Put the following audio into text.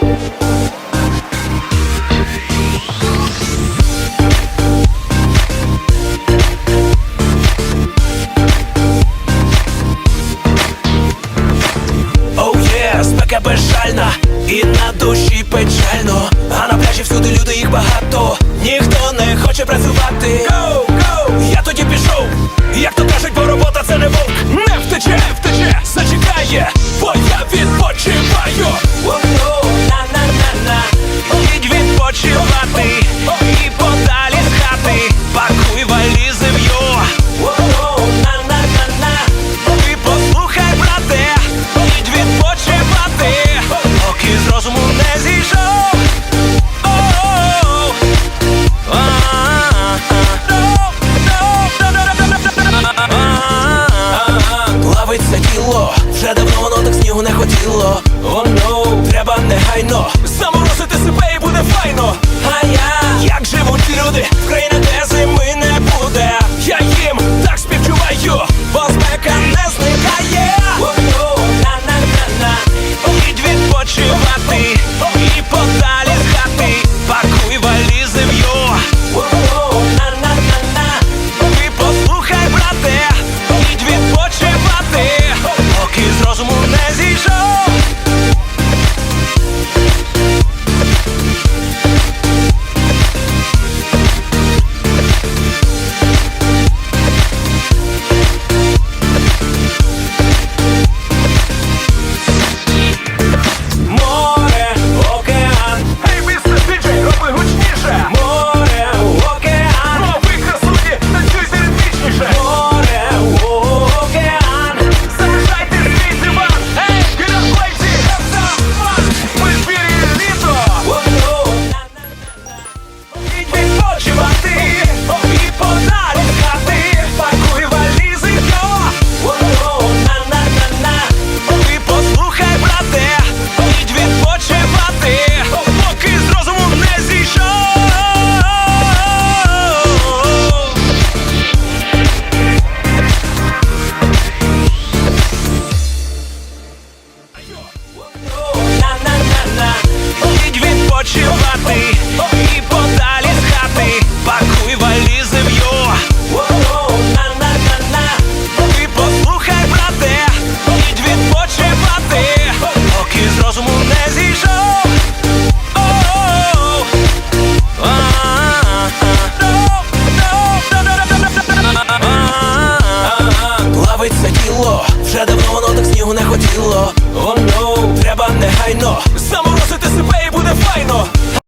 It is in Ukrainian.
Oh спека безжальна і на душі печально, а на пляжі всюди люди їх багато, ніхто не хоче працювати. Go! тіло, вже давно воно так снігу не хотіло. О oh, no, треба негайно. Заморозити себе і буде файно. втекло, воно треба негайно.